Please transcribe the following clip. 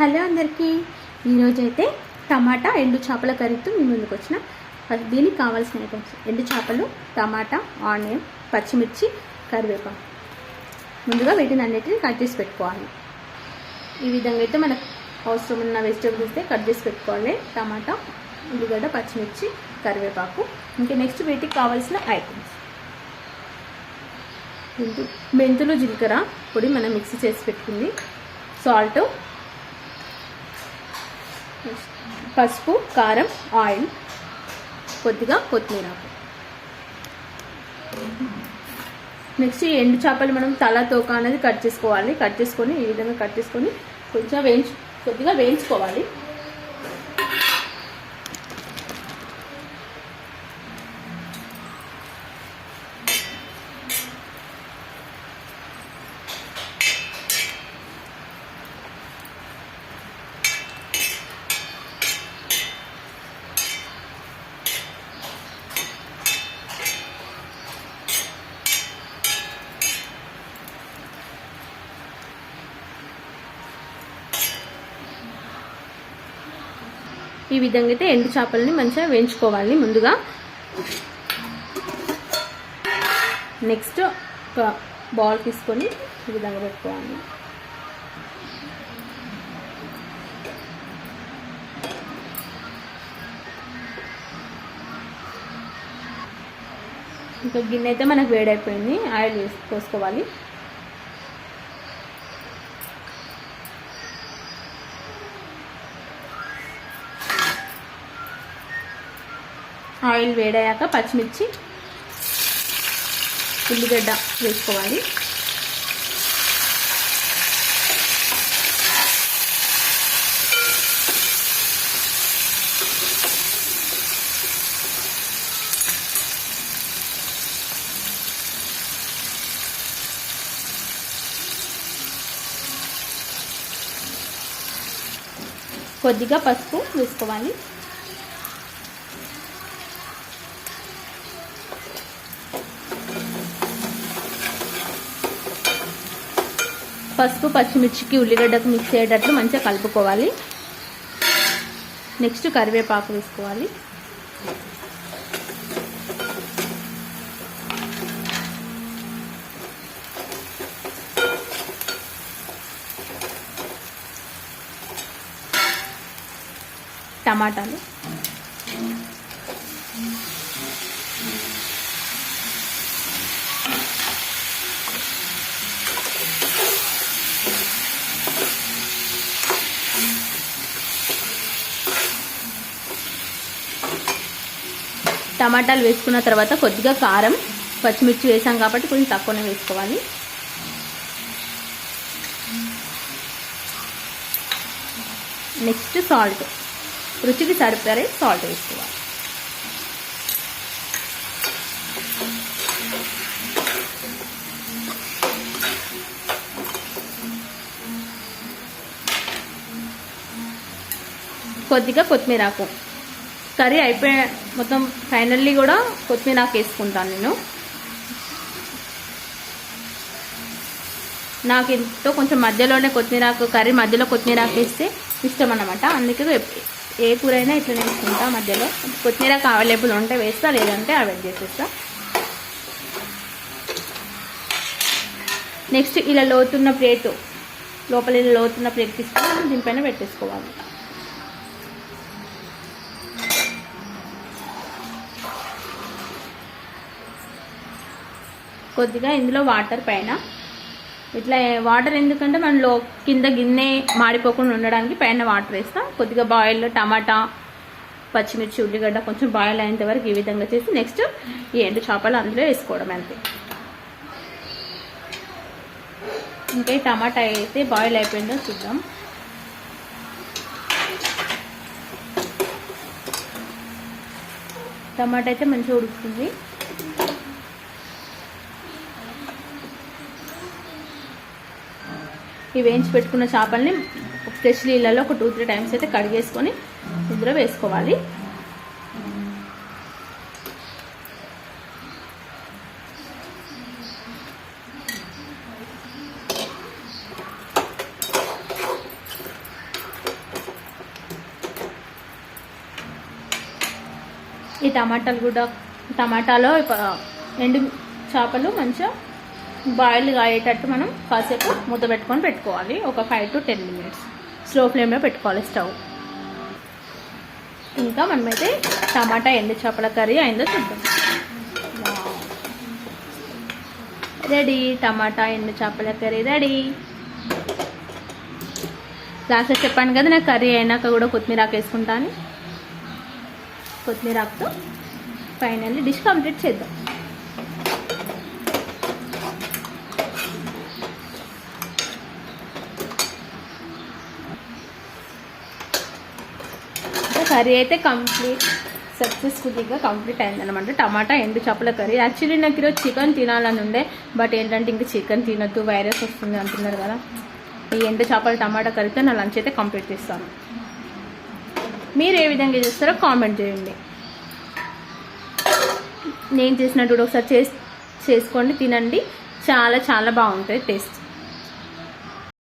Hello అందరికీ. ఈరోజు అయితే టమాటా ఎండు చేపల కర్రీతో మీ ముందుకు వచ్చిన దీనికి కావాల్సిన ఐటమ్స్. ఎండు చేపలు టమాటా ఆనియన్ పచ్చిమిర్చి కరివేపాకు. ముందుగా వీటిని అన్నిటిని కట్ చేసి పెట్టుకోవాలి. ఈ విధంగా అయితే మనకు అవసరం ఉన్న వెజిటేబుల్స్ అయితే కట్ చేసి పెట్టుకోవాలి. టమాటా ఉల్లిగడ్డ పచ్చిమిర్చి కరివేపాకు. ఇంకా నెక్స్ట్ వీటికి కావాల్సిన ఐటమ్స్. మెంతులు జీలకర్ర పొడి మనం మిక్సీ చేసి పెట్టుకుంది. సాల్ట్ పసుపు కారం ఆయిల్ కొద్దిగా కొత్తిమీర నెక్స్ట్ ఈ ఎండు చేపలు మనం తల తోక అనేది కట్ చేసుకోవాలి. కట్ చేసుకొని ఈ విధంగా కట్ చేసుకొని కొంచెం వేయించు కొద్దిగా వేయించుకోవాలి. ఈ విధంగా అయితే ఎండు చేపలని మంచిగా వేయించుకోవాలి ముందుగా. నెక్స్ట్ ఒక బౌల్ తీసుకొని ఈ విధంగా పెట్టుకోవాలి. ఇంకా గిన్నె అయితే మనకు వేడైపోయింది ఆయిల్ వేసి పోసుకోవాలి ఆయిల్ వేడయ్యాక పచ్చిమిర్చి ఉల్లిగడ్డ వేసుకోవాలి. కొద్దిగా పసుపు వేసుకోవాలి. పసుపు పచ్చిమిర్చికి ఉల్లిగడ్డకు మిక్స్ అయ్యేటట్లు మంచిగా కలుపుకోవాలి. నెక్స్ట్ కరివేపాకు వేసుకోవాలి. టమాటాలు. టమాటాలు వేసుకున్న తర్వాత కొద్దిగా కారం పచ్చిమిర్చి వేసాం కాబట్టి కొంచెం తక్కువనే వేసుకోవాలి. Next salt. రుచికి సరిపడే సాల్ట్ వేసుకోవాలి. కొద్దిగా కొత్తిమీర ఆకు. కర్రీ అయిపోయి మొత్తం ఫైనల్లీ కూడా కొత్తిమీర వేసుకుంటాను నేను. నాకు ఎంతో కొంచెం మధ్యలోనే కొత్తిమీర కర్రీ మధ్యలో కొత్తిమీర వేస్తే ఇష్టం అనమాట అందుకే ఏ కూర అయినా ఇట్లా వేసుకుంటా మధ్యలో. కొత్తిమీరకు అవైలబుల్ ఉంటే వేస్తా లేదంటే అవాయిడ్ చేసేస్తా. నెక్స్ట్ ఇలా లోతున్న ప్లేట్ లోపల ఇలా లోతున్న ప్లేట్ తీసుకొని దీనిపైన పెట్టేసుకోవాలి. కొద్దిగా ఇందులో వాటర్ పైన. ఇట్లా వాటర్ ఎందుకంటే మనం లో కింద గిన్నె మాడిపోకుండా ఉండడానికి పైన వాటర్ వేస్తాం. కొద్దిగా బాయిల్ టమాటా పచ్చిమిర్చి ఉల్లిగడ్డ కొంచెం బాయిల్ అయ్యేంత వరకు ఈ విధంగా చేసి నెక్స్ట్ ఈ ఎండు చేపలు అందులో వేసుకోవడం అంతే. ఇంకా టమాటా అయితే బాయిల్ అయిపోయిందో చూద్దాం. టమాటా అయితే మంచిగా ఉడుకుతుంది. ఈ వేయించి పెట్టుకున్న చేపల్ని ఫ్రెష్ నీళ్ళలో ఒక టూ త్రీ టైమ్స్ అయితే కడిగేసుకొని ముద్ర వేసుకోవాలి. ఈ టమాటాలు కూడా టమాటాలో ఎండు చేపలు మంచిగా బాయిల్ అయ్యేటట్టు మనం కాసేపు మూత పెట్టుకొని పెట్టుకోవాలి. ఒక five to ten minutes slow ఫ్లేమ్లో పెట్టుకోవాలి స్టవ్. ఇంకా మనమైతే టమాటా ఎండు చేపల కర్రీ అయిందో చూద్దాం. రెడీ టమాటా ఎండు చేపల కర్రీ రెడీ లాస్ట్లో చెప్పాను కదా నాకు కర్రీ అయినాక కూడా కొత్తిమీర ఆకు వేసుకుంటాను. కొత్తిమీర ఆకుతో ఫైనల్లీ డిష్ కంప్లీట్ చేద్దాం. కర్రీ అయితే కంప్లీట్. సక్సెస్ఫుల్గా కంప్లీట్ అయిందనమాట టమాటా ఎండు చేపల కర్రీ. యాక్చువల్లీ నాకు ఈరోజు చికెన్ తినాలని ఉండే బట్ ఏంటంటే ఇంకా చికెన్ తినొద్దు వైరస్ వస్తుంది అంటున్నారు కదా. ఈ ఎండు చేపల టమాటా కర్రీతో నా లంచ్ అయితే కంప్లీట్ చేస్తాను. మీరు ఏ విధంగా చేస్తారో కామెంట్ చేయండి. నేను చేసినట్టు కూడా ఒకసారి చేసుకోండి తినండి. చాలా చాలా బాగుంటుంది టేస్ట్.